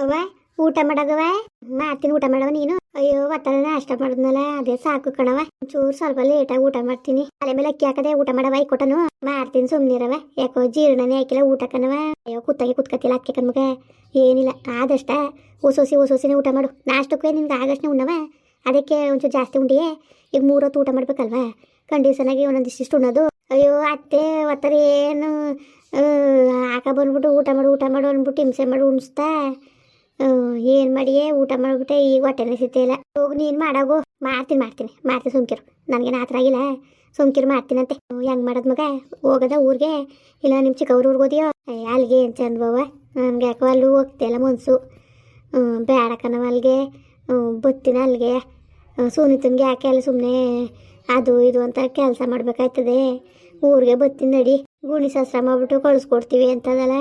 ಅವ್ವ, ಊಟ ಮಾಡಗವ ಮಾಡ್ತೀನಿ ಊಟ ಮಾಡವ ನೀನು? ಅಯ್ಯೋ ಒತ್ತಲ್ಲ ನಾಷ್ಟ ಮಾಡಿದ್ನಲ್ಲ, ಅದೇ ಸಾಕು ಕಣವ ಚೂರು ಸ್ವಲ್ಪ ಲೇಟಾಗಿ ಊಟ ಮಾಡ್ತೀನಿ. ತಲೆ ಮೇಲೆ ಅಕ್ಕಿ ಹಾಕದೆ ಊಟ ಮಾಡವ ಕೊಟ್ಟನು? ಮಾಡ್ತೀನಿ ಸುಮ್ನಿರವ ಯಾಕೋ ಜೀರ್ಣನೆ ಹಾಕಿಲ್ಲ ಊಟ ಕಣವ ಅಯ್ಯೋ ಕುತ್ತಾಗೆ ಕುತ್ಕತಿಲ್ಲ ಅಕ್ಕಿ ಕಣ್ಮಗ. ಏನಿಲ್ಲ, ಆದಷ್ಟ ಹೊಸೋಸಿ ಹೊಸೋಸಿನೇ ಊಟ ಮಾಡು. ನಾಷ್ಟಕ್ಕೆ ನಿನ್ಗೆ ಆಗಷ್ಟೇ ಉಣ್ಣವ ಅದಕ್ಕೆ ಒಂಚೂರು ಜಾಸ್ತಿ ಉಂಡಿಯೇ? ಈಗ ಮೂರೊತ್ತು ಊಟ ಮಾಡ್ಬೇಕಲ್ವಾ? ಕಂಡೀಷನ್ ಆಗಿ ಒಂದೊಂದಿಷ್ಟು ಉಣ್ಣೋದು. ಅಯ್ಯೋ, ಅತ್ತೆ ಒತ್ತರ ಏನು? ಹಾಕ ಬಂದ್ಬಿಟ್ಟು ಊಟ ಮಾಡು ಊಟ ಮಾಡು ಅಂದ್ಬಿಟ್ಟು ಹಿಂಸೆ ಮಾಡಿ ಉಣಿಸ್ತಾ. ಏನು ಮಾಡಿಯೇ ಊಟ ಮಾಡಿಬಿಟ್ಟೆ, ಈಗ ಹೊಟ್ಟೆನೇ ಸಿಗ್ತಿಲ್ಲ ಹೋಗಿ ನೀನು ಮಾಡಾಗು ಮಾಡ್ತೀನಿ ಮಾಡ್ತೀನಿ. ಮಾಡ್ತೀನಿ ಸುಮ್ಕಿರು. ನನಗೇನು ಆತರ ಆಗಿಲ್ಲ. ಸುಮ್ಕಿರು, ಮಾಡ್ತೀನಂತೆ. ಹೆಂಗೆ ಮಾಡೋದು ಮಗ? ಹೋಗದ ಊರಿಗೆ? ಇಲ್ಲ ನಿಮ್ಮ ಚಿಕ್ಕವ್ರ ಊರಿಗೆ ಹೋದಿಯೋ? ಅಲ್ಲಿಗೆ ಅಲ್ಲಿಗೆ ಅಂತ ಅನ್ಬವ ನಮ್ಗೆ ಯಾಕೋ ಅಲ್ಲೂ ಹೋಗ್ತಿಲ್ಲ ಮುನ್ಸು. ಬೇಡಕ್ಕನವ ಅಲ್ಲಿಗೆ ಬತ್ತಿನ ಅಲ್ಲಿಗೆ ಸುನಿತನ್ಗೆ ಯಾಕೆ ಅಲ್ಲಿ ಸುಮ್ಮನೆ ಅದು ಇದು ಅಂತ ಕೆಲಸ ಮಾಡಬೇಕಾಯ್ತದೆ? ಊರಿಗೆ ಬತ್ತೀನಿ ನಡಿ. ಗುಣಿ ಶಾಸ್ತ್ರ ಮಾಡ್ಬಿಟ್ಟು ಕಳಿಸ್ಕೊಡ್ತೀವಿ ಅಂತದಲ್ಲ.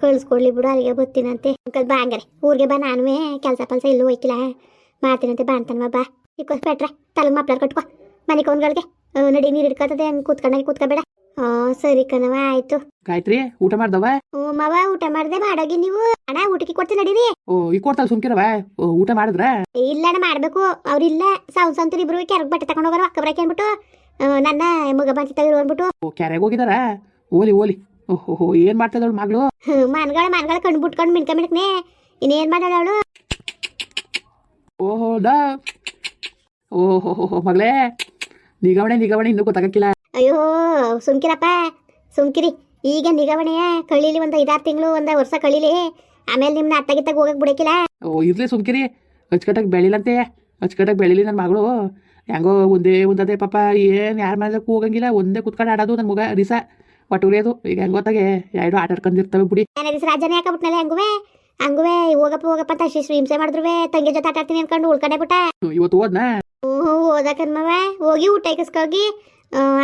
ಕಳಿಸ್ಕೊಡ್ಲಿ ಬಿಡು ಅಲ್ಲಿಗೆ ಬತ್ತೀನಂತೆ ಅಂಕಲ್ ಬಾ ಹಂಗಾರೆ. ಊರಿಗೆ ಬಾ ನಾನುವೇ ಕೆಲಸ ಪಲ್ಸ ಇಲ್ಲೂ ಹೋಯ್ಕಿಲ್ಲ. ಮಾಡ್ತೀನಂತೆ ಬಾ ಅಂತಾನ ಬಾ. ಇಕ್ಕೋಸ್ ಬೇಟ್ರೆ ತಲೆ ಮಪ್ಲಾರ್ ಕಟ್ಕೊ. ಮನೆ ಕೌನ್ಗಳಿಗೆ. ನಡಿ ನೀರು ಹಿಡ್ಕೊತದೆ ಹಂಗೆ ಕೂತ್ಕೊಂಡಾಗ ಕೂತ್ಕೊಬೇಡ. ಹಾಂ ಸರಿ ಕಣವ ಆಯ್ತು. ಗಾಯತ್ರಿ ಊಟ ಮಾಡ್ದವ? ಹ್ಞೂ ಮಾವ ಊಟ ಮಾಡ್ದೆ ಮಾಡೋಗಿ ನೀವು? ಅಣ್ಣ ಊಟಕ್ಕೆ ಕೊಡ್ತೀನಿ ನಡೀರಿ. ಓ ಈಗ ಕೊಡ್ತಾಳ ಸುಮ್ಕಿರವ ಊಟ ಮಾಡಿದ್ರ? ಇಲ್ಲ ಅಣ್ಣ ಮಾಡ್ಬೇಕು. ಅವ್ರಿಲ್ಲ. ಸಾವು ಸಂತರು ಇಬ್ರು ಕೆರೆಗೆ ಬಟ್ಟೆ ತಗೊಂಡು ಹೋಗೋರು ಅಕ್ಕ ಬರಕ್ಕೆ ಅಂದ್ಬಿಟ್ಟು ನನ್ನ ಮಗ ಬಂತ ತೆಗೆದು ಅಂದ್ಬಿಟ್ಟು. ಓ ಕ್ಯಾರೆಗೆ ಹೋಗಿದಾರ? ಓಲಿ ಓಲಿ. ಓಹೋ ಏನ್ ಮಾಡ್ತದವಳು ಮಗಳು? ಮನ್ಗಳ ಮನ್ಗಳ ಕಣ್ಣು ಬಿಟ್ಕೊಂಡು ಮಿಣ್ಕ ಮಿಣ್ಕನೆ ಇನ್ನೇನ್ ಮಾಡಾಳ ಓಹೋ ದಾ ಓಹೋ ಮಗಳೇ ನಿಗವಣೆ ನಿಗವಣೆ ಇನ್ನೂ ಗೊತ್ತಾಗಕ್ಕಿಲ್ಲ. ಅಯ್ಯೋ ಸುಮ್ಕಿರಪ್ಪ ಸುಮ್ಕಿರಿ. ಈಗ ನಿಗವಣೆಯ ಕಳೀಲಿ ಒಂದು ಐದಾರು ತಿಂಗಳು ಒಂದ ವರ್ಷ ಕಳೀಲಿ. ಆಮೇಲೆ ನಿಮ್ನ ಅತ್ತಗಿತ್ತಾಗ ಹೋಗಕ್ ಬಿಡಕಿಲ್ಲ ಓ ಇರ್ಲಿ ಸುಮ್ಕಿರಿ. ಅಚ್ಚುಕಟ್ಟಾಗಿ ಬೆಳಿಲಂತೆ. ಅಚ್ಚುಕಟ್ಟಾಗಿ ಬೆಳಿಲಿ ನನ್ನ ಮಗಳು. ಹೆಂಗೋ ಒಂದೇ ಒಂದದೇ ಪಾಪ ಏನು ಯಾರ ಮನೆಯಲ್ಲೂ ಹೋಗಂಗಿಲ್ಲ ಒಂದೇ ಕುತ್ಕೊಂಡು ಆಡೋದು ನನ್ನ ಮಗ ರಿಸ. ಒಟ್ಟು ಉರಿಯೋದು ಈಗ ಹೆಂಗ್ ಗೊತ್ತಾಗೆ? ಎರಡು ಆಟ ಆಡ್ಕೊಂಡಿರ್ತವೆ ಬಿಡಿ. ದಿವಸ ರಾಜನೇ ಹಾಕಬಿಟ್ನಲ್ಲ ಹಂಗುವೆ? ಹಂಗುವೆ ಹೋಗಪ್ಪ ಹೋಗಪ್ಪ ಅಂತ ಶಿಶು ಹಿಂಸೆ ಮಾಡಿದ್ರುವೆ ತಂಗಿ ಜೊತೆ ಆಟ ಆಡ್ತೀನಿ ಅನ್ಕೊಂಡು ಉಳ್ಕಡೆ ಬಿಟ್ಟ. ಇವತ್ತು ಹೋದ್ನಾ? ಹ್ಞೂ ಮಾವ. ಹೋಗಿ ಊಟ ಇಕ್ಕಿಸ್ಕೋಗಿ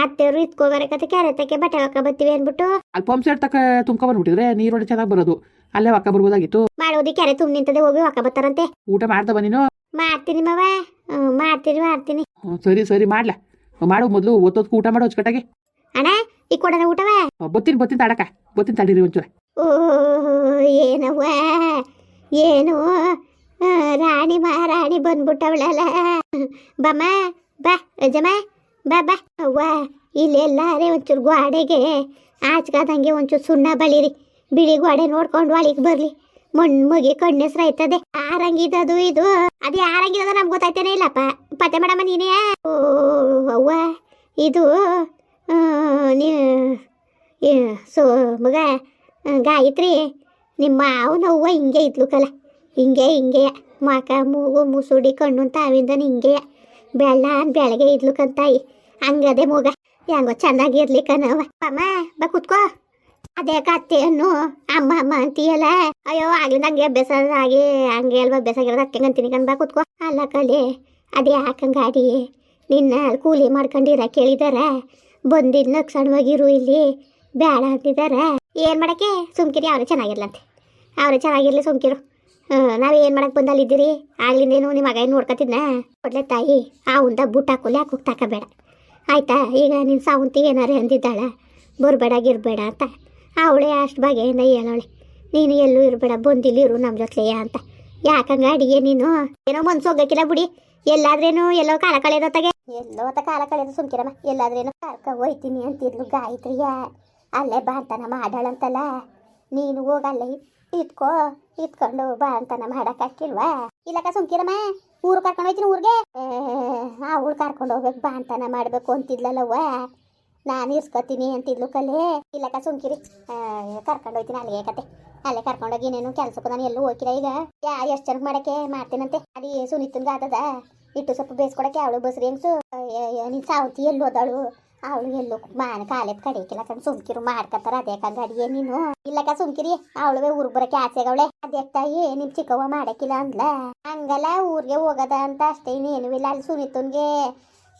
ಅತ್ತೆಯವರು ಇತ್ಕೋಗಾರೆ ಕತೆ ಕ್ಯಾರೆತಕ್ಕೆ ಬಟ್ಟೆ ಹಾಕ ಬರ್ತೀವಿ ಅನ್ಬಿಟ್ಟು ಅಲ್ಲಿ ಪಂಪ್ ಸೆಟ್ ತಕ ತುಂಬ್ಕೊಂಡ್ಬಿಟ್ಟಿದ್ರೆ ನೀರೊಡೆ ಚೆನ್ನಾಗಿ ಬರೋದು. ಅಲ್ಲೇ ಒಕ್ಕ ಬರ್ಬೋದಾಗಿತ್ತು. ಮಾಡೋದಿ ಕ್ಯಾರೆ ತುಂಬ ನಿಂತದೆ ಹೋಗಿ ಹಾಕ ಬತ್ತಾರಂತೆ ಊಟ ಮಾಡ್ದವ ನೀನು? ಮಾಡ್ತೀನಿ ಮವ. ಮಾಡ್ತೀನಿ ಮಾಡ್ತೀನಿ. ಹ್ಮ್, ಸರಿ ಸರಿ ಮಾಡ್ಲಾ. ಮಾಡು ಮೊದಲು ಒತ್ತೊತ್ತು ಊಟ ಮಾಡು ಅಚ್ಚುಕಟ್ಟಾಗಿ. ಅಣ್ಣ ಈ ಕೊಡೋಣ ಊಟವ? ಬತ್ತೀನಿ ಬತ್ತೀನಿ ತಡಕ ಬತ್ತೀನಿ ತಡೀರಿ ಒಂಚೂರು. ಓ ಏನವ್ವ? ಏನು ರಾಣಿ ಮಹಾರಾಣಿ ಬಂದ್ಬಿಟ್ಟವಳಲ್ಲ. ಬಮ್ಮ ಬಾ ಅಜಮ್ಮ ಬಾ ಬಾ. ಅವ್ವ ಇಲ್ಲೆಲ್ಲಾರೆ ಒಂಚೂರು ಗೋಡೆಗೆ ಆಚ್ಕಾದಂಗೆ ಒಂಚೂರು ಸುಣ್ಣ ಬಳಿರಿ. ಬಿಳಿ ಗೋಡೆ ನೋಡ್ಕೊಂಡು ಒಳಗೆ ಬರ್ಲಿ. ಮಣ್ಣು ಮುಗಿ ಕಣ್ಣೆಸ್ರಾಯ್ತದೆ ಆರಂಗಿದದು ಇದು. ಅದು ಯಾರಂಗಿದದ ನಮ್ಗೆ ಗೊತ್ತಾಯ್ತೇನೆ ಇಲ್ಲಪ್ಪ. ಪತ್ತೆ ಮಾಡಮ್ಮ ನೀನೇ. ಓ ಅವ್ವ ಇದು ನೀ ಸೊ, ಮಗ ಗಾಯತ್ರಿ ನಿಮ್ಮ ಮಾವನವ್ವ ಹಿಂಗೆ ಇದ್ಲು ಕಲ. ಹಿಂಗೆ ಹಿಂಗೆ, ಮಾಕ, ಮೂಗು, ಮುಸುಡಿ, ಕಣ್ಣು ತಾವಿಂದ ಹಿಂಗೆ. ಬೆಳ್ಳ ಬೆಳಗ್ಗೆ ಇದ್ಲು ಕಂತಾಯಿ ಹಂಗದೆ ಮಗ. ಹೆಂಗೋ ಚೆನ್ನಾಗಿರ್ಲಿ ಕಣವ ಅಮ್ಮ, ಬಾ ಕುತ್ಕೋ. ಅದೇ ಕತ್ತೆಯನ್ನು ಅಮ್ಮ ಅಮ್ಮ ಅಂತೀಯಲ್ಲ. ಅಯ್ಯೋ, ಆಗ್ಲಿಂದ ಹಂಗೆ ಆಗಿ, ಹಂಗೆ ಅಲ್ವಾ ಅದಕ್ಕೆ ಅಂತೀನಿ ಕಣ್, ಬಾ ಕುತ್ಕೋ. ಅಲ್ಲ ಕಲೆ, ಅದೇ ಹಾಕಂಗಾಡಿ ನಿನ್ನ ಕೂಲಿ ಮಾಡ್ಕೊಂಡಿರ ಕೇಳಿದಾರ? ಬಂದಿದ್ ಸಣ್ಣವಾಗಿರು ಇಲ್ಲಿ. ಬೇಡ ಅಂತಿದ್ದಾರೆ ಏನು ಮಾಡೋಕ್ಕೆ? ಸುಮ್ಕಿರಿ, ಅವರೇ ಚೆನ್ನಾಗಿರ್ಲಂತೆ. ಅವರೇ ಚೆನ್ನಾಗಿರ್ಲಿ ಸುಮ್ಕಿರು. ನಾವು ಏನು ಮಾಡಕ್ ಬಂದು ಆಗ್ಲಿಂದೇನು ನಿಮ್ಮ ಮಗ ಏನು ನೋಡ್ಕೊತಿದ್ನ? ಕೊಡ್ಲೆ ತಾಯಿ, ಆ ಉಂದ ಬುಟ್ ಹಾಕೊಲೆ ಹಾಕೋಕ್ ಹೋಗ್ತಾಕಬೇಡ ಆಯ್ತಾ? ಈಗ ನಿನ್ ಸಾವಂತಿಗೆ ಅಂದಿದ್ದಾಳೆ? ಅಂದಿದ್ದಾಳ ಇರಬೇಡ ಅಂತ. ಅವಳೆ ಅಷ್ಟು ಬಗೆಯಿಂದ ಹೇಳೋಳೆ ನೀನು ಎಲ್ಲೂ ಇರಬೇಡ ಬಂದಿಲ್ಲಿ ಇರು ನಮ್ಮ ಜೊತೆಯ ಅಂತ. ಯಾಕಂಗ ಅಡಿಗೆ ನೀನು? ಏನೋ ಮನ್ಸು ಹೋಗಕ್ಕಿಲ್ಲ ಬಿಡಿ. ಎಲ್ಲಾದ್ರೇನು ಎಲ್ಲೋ ಕಾಲ ಕಳೆದೊತ್ತಾಗೆ ಎಲ್ಲೋ ಅತ್ತ ಕಾಲ ಕಳೆದ ಸುಮ್ಕಿರಮ್ಮ. ಎಲ್ಲಾದ್ರೇನು ಕರ್ಕ ಹೋಯ್ತೀನಿ ಅಂತಿದ್ಲು ಗಾಯತ್ರಿಯ. ಅಲ್ಲೇ ಬಾಂತನ ಮಾಡಾಳಂತಲ್ಲ. ನೀನು ಹೋಗಲ್ಲೇ ಇತ್ಕೋ ಇತ್ಕೊಂಡು ಬಾಂತನ ಮಾಡಕ್ ಹಾಕಿಲ್ವಾ ಇಲ್ಲಕ್ಕ ಸುಮ್ಕಿರಮ್ಮ, ಊರು ಕರ್ಕೊಂಡು ಹೋಯ್ತೀನಿ ಊರಿಗೆ. ಆ ಊರು ಕರ್ಕೊಂಡು ಹೋಗ್ಬೇಕು ಬಾಂತನ ಮಾಡಬೇಕು ಅಂತಿದ್ಲಲ್ಲವ್ವ. ನಾನು ಇರ್ಸ್ಕೊತೀನಿ ಅಂತಿದ್ಲು ಕಲೆ. ಇಲ್ಲಕ್ಕ ಸುಮ್ಕಿರಿ. ಕರ್ಕೊಂಡು ಹೋಯ್ತೀನಿ ಅಲ್ಲಿಗೆ ಕತೆ. ಅಲ್ಲೇ ಕರ್ಕೊಂಡೋಗಿ ನೀನು ಕೆಲ್ಸಕ್ಕೂ ನಾನು ಎಲ್ಲೂ ಹೋಗಿಲ್ಲ ಈಗ. ಯಾ, ಎಷ್ಟು ಜನಕ್ಕೆ ಮಾಡಕ್ಕೆ? ಮಾಡ್ತೀನಂತೆ. ಅಡಿ ಸುನೀತನ್ಗೆ ಆದದ. ಇಟ್ಟು ಸ್ವಲ್ಪ ಬೇಯಿಸ್ಕೊಡಕ್ಕೆ ಅವಳು ಬಸ್ರಿ ಹೆಂಗ್ಸು. ನಿನ್ ಸಾವತಿ ಎಲ್ಲಿ ಹೋದಳು ಅವಳು ಎಲ್ಲೂ ಮಾನ ಕಾಲೆತ್ ಕಡೆಕಿಲ್ಲ ಕಣ್. ಸುಮ್ಕಿರು ಮಾಡ್ಕತ್ತಾರ ಅದೇ ಕಂಗ ಅಡಿಗೆ ನೀನು? ಇಲ್ಲಕ್ಕ ಸುಮ್ಕಿರಿ. ಅವಳುವೆ ಊರ್ ಬರಕ್ಕೆ ಆಸೆಗವಳೆ. ಅದೇ ತಾಯಿ ನಿಮ್ ಚಿಕ್ಕವ್ವ ಮಾಡಕ್ಕಿಲ್ಲ ಅಂದ್ಲ. ಹಂಗಲ್ಲ ಊರಿಗೆ ಹೋಗದ ಅಂತ ಅಷ್ಟೇ ಇನ್ನೇನು ಇಲ್ಲ. ಅಲ್ಲಿ ಸುನೀತನ್ಗೆ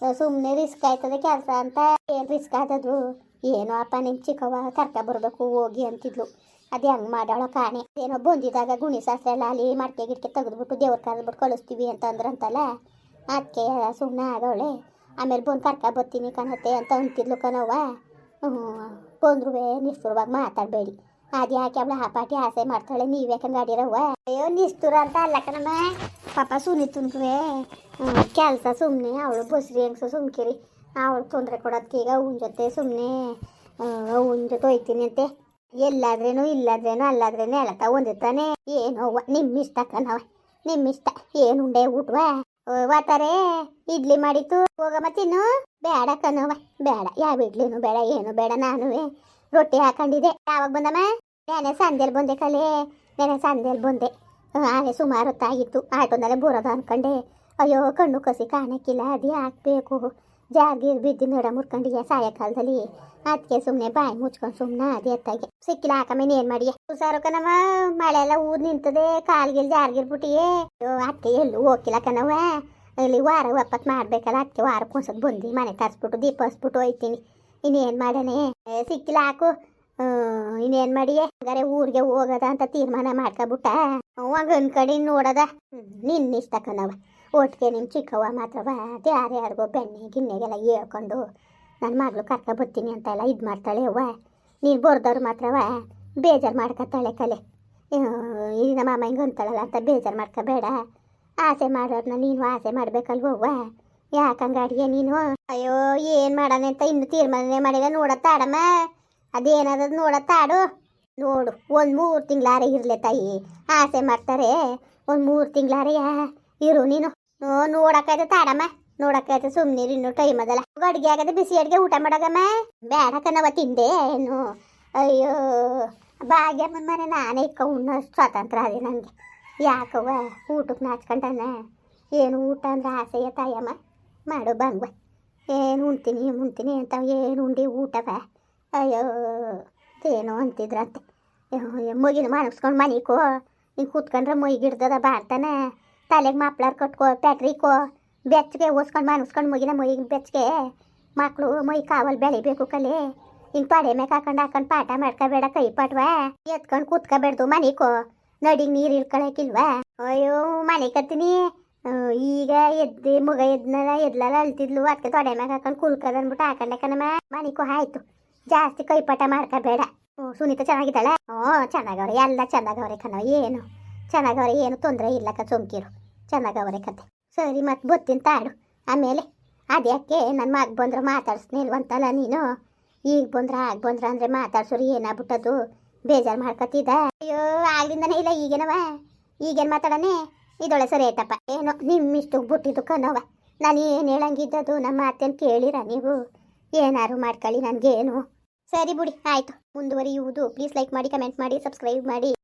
ಸುಮ್ಮನೆ ರಿಸ್ಕ್ ಆಯ್ತದ ಕೆಲಸ ಅಂತ ಏನು ರಿಸ್ಕ್ ಆದದು ಏನೋ ಅಪ್ಪ ನಿಮ್ಮ ಚಿಕ್ಕವ್ವ ಕರ್ಕ ಬರಬೇಕು, ಹೋಗಿ ಅಂತಿದ್ಲು. ಅದು ಹೆಂಗೆ ಮಾಡೋಳೋ ಕಾಣೆ. ಏನೋ ಬಂದಿದ್ದಾಗ ಗುಣಿ ಶಾಸ್ತ್ರ ಎಲ್ಲ ಅಲ್ಲಿ ಮಡಿಕೆ ಗಿಡಕ್ಕೆ ತೆಗೆದ್ಬಿಟ್ಟು ದೇವ್ರ ಕರೆದ್ಬಿಟ್ಟು ಕಳಿಸ್ತೀವಿ ಅಂತ ಅಂದ್ರಂತಲ್ಲ ಅದಕ್ಕೆ ಸುಮ್ಮನೆ ಆಗವಳೆ ಆಮೇಲೆ ಬಂದು ಕರ್ಕ ಬರ್ತೀನಿ ಕಣತ್ತೆ ಅಂತ ಅಂತಿದ್ಲು ಕಣವ್ವ. ಬಂದ್ರೂ ನಿಷ್ಠುರವಾಗಿ ಮಾತಾಡಬೇಡಿ. ಅದ್ಯಾಕೆ ಅವಳು ಆ ಪಾಟಿ ಆಸೆ ಮಾಡ್ತಾಳೆ, ನೀವು ಯಾಕಂದ್ರೆ ಅಡಿರವ್ವ ಅಯ್ಯೋ ನಿಸ್ತುರ ಅಂತ ಅಲ್ಲ ಕಣಮ್ಮ. ಪಾಪ ಸುನಿತನ್ಗುವೆ ಕೆಲಸ ಸುಮ್ಮನೆ ಅವಳು ಬಸ್ರಿ ಹೆಂಗ್ಸ ಸುಮ್ಕಿರಿ. ಅವಳು ತೊಂದರೆ ಈಗ ಅವನ ಜೊತೆ ಸುಮ್ಮನೆ ಅವನ ಜೊತೆ ಹೋಯ್ತೀನಿ ಅಂತೆ. ಎಲ್ಲಾದ್ರೇನು, ಇಲ್ಲಾದ್ರೇನು, ಅಲ್ಲಾದ್ರೇನು ಹೇಳತ್ತ ಒಂದಿರ್ತಾನೆ ಏನೋ ನಿಮ್ ನಿಮ್ಮ ಇಷ್ಟ ಕಣವ ನಿಮ್ಮ ಇಷ್ಟ ಏನು ಉಂಡೆ ಊಟವ? ವಾತಾರೆ ಇಡ್ಲಿ ಮಾಡಿತ್ತು, ಹೋಗಮ್ಮ ತಿನ್ನು. ಬೇಡ ಕಣವ ಬೇಡ. ಯಾವ ಇಡ್ಲಿನೂ ಬೇಡ, ಏನು ಬೇಡ ನಾನು ರೊಟ್ಟಿ ಹಾಕೊಂಡಿದ್ದೆ. ಯಾವಾಗ ಬಂದಮ್ಮ? ನೆನೆ ಸಂಜೆಲಿ ಬಂದೆ ಕಲೆ. ನೆನೆ ಸಂಜೆಲಿ ಬಂದೆ. ಆನೆ ಸುಮಾರು ಹೊತ್ತಾಗಿತ್ತು ಆಟೋದಲ್ಲೇ ಬರೋದು ಅನ್ಕೊಂಡೆ. ಅಯ್ಯೋ, ಕಣ್ಣು ಕಸಿ ಕಾಣಕ್ಕಿಲ್ಲ. ಅದೇ ಹಾಕ್ಬೇಕು ಜಾರ್ಗೀರ್ ಬಿದ್ದು ನಡ ಮುರ್ಕೊಂಡಿಯ ಸಾಯಂಕಾಲದಲ್ಲಿ? ಅದಕ್ಕೆ ಸುಮ್ಮನೆ ಬಾಯಿ ಮುಚ್ಕೊಂಡು ಸುಮ್ಮನೆ ಅದೇ ಎತ್ತಾಗೆ ಸಿಕ್ಕಿಲ್ಲ. ಹಾಕಮೇಲೆ ಏನು ಮಾಡಿ ಹುಷಾರು ಕಣವ ಮಳೆ ಎಲ್ಲ ಊದ್ ನಿಂತದೆ. ಕಾಲ್ಗಿಲ್ ಜಾರ್ಗಿರ್ ಅಯ್ಯೋ, ಅದಕ್ಕೆ ಎಲ್ಲೂ ಹೋಗಿಲ್ಲ ಕಣವ ಇಲ್ಲಿ ವಾರ ಒಪ್ಪತ್ತು ಮಾಡ್ಬೇಕಲ್ಲ. ಅದಕ್ಕೆ ವಾರ ಒಂದ್ಸತಿ ಬಂದು ಮನೆ ತರಿಸ್ಬಿಟ್ಟು ದೀಪ ಹಸ್ಬಿಟ್ಟು ಹೋಯ್ತೀನಿ. ಇನ್ನೇನು ಮಾಡನೆ ಸಿಕ್ಕಿಲ್ಲ ಹಾಕು. ಇನ್ನೇನು ಮಾಡಿ ಹಂಗಾರೆ ಊರಿಗೆ ಹೋಗದ ಅಂತ ತೀರ್ಮಾನ ಮಾಡ್ಕೊಬಿಟ್ಟ. ಅವಾಗ ಅನ್ಕಡಿ ನೋಡದ. ನಿನ್ನ ಇಷ್ಟ ಕಣವ ಒಟ್ಟಿಗೆ ನಿಮ್ಮ ಚಿಕ್ಕವ್ವ ಮಾತ್ರವ. ಯಾರು ಯಾರಿಗೋ ಬೆಣ್ಣೆ, ಗಿಣ್ಣೆಗೆಲ್ಲ ಹೇಳ್ಕೊಂಡು ನನ್ನ ಮಗಳು ಕರ್ಕ ಬರ್ತೀನಿ ಅಂತ ಎಲ್ಲ ಇದು ಮಾಡ್ತಾಳೆ ಅವ್ವ. ನೀನು ಬರ್ದವ್ರು ಮಾತ್ರವ. ಬೇಜಾರು ಮಾಡ್ಕೊತಾಳೆ ಕಲೆ. ಇದು ನಮ್ಮ ಅಮ್ಮ ಹಿಂಗೆ ಅಂತಾಳಲ್ಲ ಅಂತ ಬೇಜಾರು ಮಾಡ್ಕೋಬೇಡ. ಆಸೆ ಮಾಡೋರ್ನ ನೀನು ಆಸೆ ಮಾಡ್ಬೇಕಲ್ವವ್ವ. ಯಾಕಂಗ ಅಡಿಗೆ ನೀನು? ಅಯ್ಯೋ, ಏನು ಮಾಡೋಣ ಅಂತ ಇನ್ನು ತೀರ್ಮಾನ ಮಾಡಿಲ್ಲ. ನೋಡತ್ತಾಡಮ್ಮ ಅದೇನದ ನೋಡತ್ತಾಡು ನೋಡು ಒಂದು ಮೂರು ತಿಂಗಳಾರೆ ಇರ್ಲೆ ತಾಯಿ. ಆಸೆ ಮಾಡ್ತಾರೆ. ಒಂದು ಮೂರು ತಿಂಗಳಾರೆಯ ಇರು ನೀನು. ನೋಡಕ್ಕಾಯ್ತು ತಾಡಮ್ಮ. ನೋಡಕ್ಕಾಯ್ತು ಸುಮ್ಮನೆ ಇನ್ನು ಟೈಮ್ ಅದಲ್ಲ. ಅಡುಗೆ ಆಗದೆ ಬಿಸಿ ಅಡುಗೆ ಊಟ ಮಾಡೋಗಮ್ಮ. ಬೇಡ ಕಣವ ತಿಂದೆ ಏನು. ಅಯ್ಯೋ, ಭಾಗ್ಯಮ್ಮನ ಮನೆ ನಾನೇ ಇಕ್ಕ ಉಣ್ಣೋ ಸ್ವಾತಂತ್ರ್ಯ ಅದೇ ನನಗೆ ಯಾಕವ್ವ, ಊಟಕ್ಕೆ ನಾಚ್ಕೊಂಡಾನ? ಏನು ಊಟ ಅಂದ್ರೆ ಆಸೆಯ ತಾಯಮ್ಮ? ಮಾಡು ಬಂಗ್ವ ಏನು ಉಣ್ತೀನಿ ಉಣ್ತೀನಿ ಅಂತ ಏನು ಉಂಡಿ ಊಟವ? ಅಯ್ಯೋ, ಏನೋ ಅಂತಿದ್ರಂತೆ. ಮುಗಿನ ಮಾಡಿಸ್ಕೊಂಡು ಮನಿಕೋ ಹಿಂಗೆ ಕೂತ್ಕೊಂಡ್ರೆ ಮೊಯ್ಗಿಡ್ದದ ಬಾಡ್ತಾನೆ ತಲೆಗೆ ಮಾಪ್ಲಾರ್ ಕಟ್ಕೋ ಪ್ಯಾಟ್ರಿಕೋ ಬೆಚ್ಚಗೆ ಓಸ್ಕೊಂಡು ಮನಸ್ಕೊಂಡು ಮುಗಿನ ಮೊಯ್ಗೆ ಬೆಚ್ಚಗೆ. ಮಕ್ಕಳು ಮೊಯ್ ಕಾವಲ್ ಬೆಳಿಬೇಕು ಕಲೆ. ಹಿಂಗೆ ಪಾಡೆ ಮ್ಯಾಕ್ ಹಾಕೊಂಡು ಹಾಕೊಂಡು ಪಾಠ ಮಾಡ್ಕೋಬೇಡ ಕೈ ಪಾಟ್ವ. ಎತ್ಕೊಂಡು ಕೂತ್ಕೋಬೇಡ್ದು ಮನಿಕೋ ನಡಿಗೆ ನೀರು ಇಳ್ಕೊಳಕಿಲ್ವಾ? ಅಯ್ಯೋ, ಮನೆ ಕತ್ತೀನಿ. ಈಗ ಎದ್ದು ಮಗ ಎದ್ನಲ್ಲ ಎದ್ಲಲ್ಲ ಅಳ್ತಿದ್ಲು ಅದಕ್ಕೆ ತೊಡೆ ಮ್ಯಾಗ ಹಾಕೊಂಡು ಕುಲ್ಕದ ಅಂದ್ಬಿಟ್ಟು ಹಾಕೊಂಡೆ ಕಣಮ್ಮ. ಮನಿಕೋ ಆಯ್ತು. ಜಾಸ್ತಿ ಕೈಪಾಟ ಮಾಡ್ಕೋಬೇಡ. ಹ್ಞೂ ಸುನೀತಾ ಚೆನ್ನಾಗಿದ್ದಾಳೆ? ಹ್ಞೂ ಚೆನ್ನಾಗವ್ರೆ. ಎಲ್ಲ ಚೆನ್ನಾಗವ್ರೆ ಕಣ. ಏನು? ಚೆನ್ನಾಗವ್ರೆ, ಏನು ತೊಂದರೆ ಇಲ್ಲ ಕ ಸೋಂಕಿರು ಚೆನ್ನಾಗವ್ರೆ ಕತೆ. ಸರಿ ಮತ್ತೆ ಬತ್ತಿನ ತಾಡು. ಆಮೇಲೆ ಅದ್ಯಾಕೆ ನನ್ನ ಮಗ ಬಂದ್ರೆ ಮಾತಾಡಿಸ್ನಿಲ್ವಂತಲ್ಲ ನೀನು? ಈಗ ಬಂದ್ರೆ, ಆಗ ಬಂದ್ರ ಅಂದರೆ ಮಾತಾಡ್ಸೋರು ಏನಾಗ್ಬಿಟ್ಟದು ಬೇಜಾರು ಮಾಡ್ಕೊತಿದ್ದ? ಅಯ್ಯೋ, ಆಗ್ಲಿಂದನೇ ಇಲ್ಲ ಈಗೇನವ? ಈಗೇನು ಮಾತಾಡನೆ? ಇದೊಳೆ ಸರಿ ಆಯ್ತಪ್ಪ. ಏನೋ ನಿಮ್ಮಿಷ್ಟು ಬಿಟ್ಟಿದ್ದು ಕಣವ ನಾನು ಏನು ಹೇಳಂಗಿದ್ದದು? ನಮ್ಮ ಅತ್ತೆನ ಕೇಳಿರ ನೀವು? ಏನಾರು ಮಾಡ್ಕೊಳ್ಳಿ ನನಗೇನು. ಸರಿ ಬಿಡಿ, ಆಯಿತು. ಮುಂದುವರಿಯುವುದು. ಪ್ಲೀಸ್ ಲೈಕ್ ಮಾಡಿ ಕಮೆಂಟ್ ಮಾಡಿ ಸಬ್ಸ್ಕ್ರೈಬ್ ಮಾಡಿ.